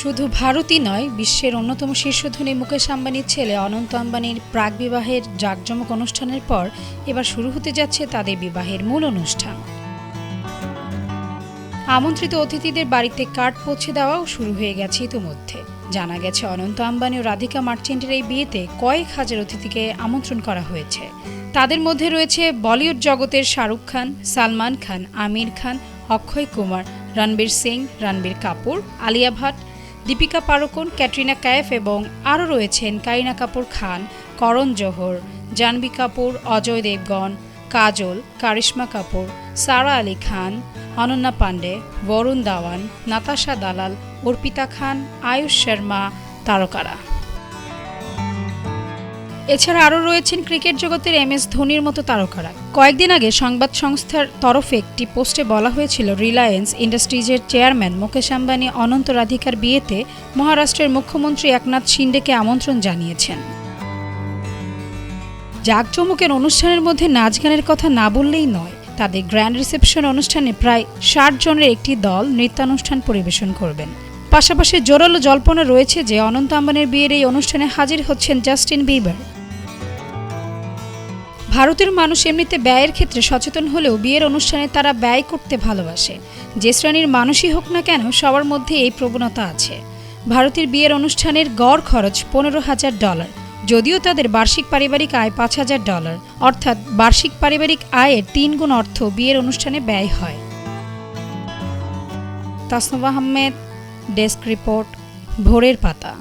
শুধু ভারতই নয়, বিশ্বের অন্যতম শীর্ষধনী মুকেশ আম্বানির ছেলে অনন্ত আম্বানির প্রাক বিবাহের জাঁকজমক অনুষ্ঠানের পর এবার শুরু হতে যাচ্ছে তাদের বিবাহের মূল অনুষ্ঠান। আমন্ত্রিত অতিথিদের বাড়িতে কার্ড পৌঁছে দেওয়াও শুরু হয়ে গেছে ইতিমধ্যে। জানা গেছে, অনন্ত আম্বানি ও রাধিকা মার্চেন্টের এই বিয়েতে কয়েক হাজার অতিথিকে আমন্ত্রণ করা হয়েছে। তাদের মধ্যে রয়েছে বলিউড জগতের শাহরুখ খান, সালমান খান, আমির খান, অক্ষয় কুমার, রণবীর সিং, রণবীর কাপুর, আলিয়া ভাট দীপিকা পাড়ুকোন, ক্যাটরিনা কায়েফ এবং আরও রয়েছেন কারিনা কাপুর খান, করণ জোহর, জাহ্নবী কাপুর, অজয় দেবগন, কাজল, কারিশ্মা কাপুর, সারা আলী খান, অনন্যা পাণ্ডে, বরুণ দাওয়ান, নাতাশা দালাল, অর্পিতা খান, আয়ুষ শর্মা, তারকারা। এছাড়া আরও রয়েছেন ক্রিকেট জগতের এম এস ধোনির মতো তারকারা। কয়েকদিন আগে সংবাদ সংস্থার তরফে একটি পোস্টে বলা হয়েছিল, রিলায়েন্স ইন্ডাস্ট্রিজের চেয়ারম্যান মুকেশ আম্বানি অনন্ত রাধিকার বিয়েতে মহারাষ্ট্রের মুখ্যমন্ত্রী একনাথ শিন্ডেকে আমন্ত্রণ জানিয়েছেন। জাঁকজমকের অনুষ্ঠানের মধ্যে নাচ গানের কথা না বললেই নয়, তাদের গ্র্যান্ড রিসেপশন অনুষ্ঠানে প্রায় ষাট জনের একটি দল নৃত্যানুষ্ঠান পরিবেশন করবেন। পাশাপাশি জোরালো জল্পনা রয়েছে যে অনন্ত আম্বানির বিয়ের এই অনুষ্ঠানে হাজির হচ্ছেন জাস্টিন বিবার। ভারতের মানুষ এমনিতে ব্যয়ের ক্ষেত্রে সচেতন হলেও বিয়ের অনুষ্ঠানে তারা ব্যয় করতে ভালোবাসে। যে শ্রেণির মানুষই হোক না কেন, সবার মধ্যে এই প্রবণতা আছে। ভারতের বিয়ের অনুষ্ঠানের গড় খরচ পনেরো হাজার ডলার, যদিও তাদের বার্ষিক পারিবারিক আয় পাঁচ হাজার ডলার, অর্থাৎ বার্ষিক পারিবারিক আয়ের তিন গুণ অর্থ বিয়ের অনুষ্ঠানে ব্যয় হয়। তাসনব আহমেদ, ডেস্ক রিপোর্ট, ভোরের পাতা।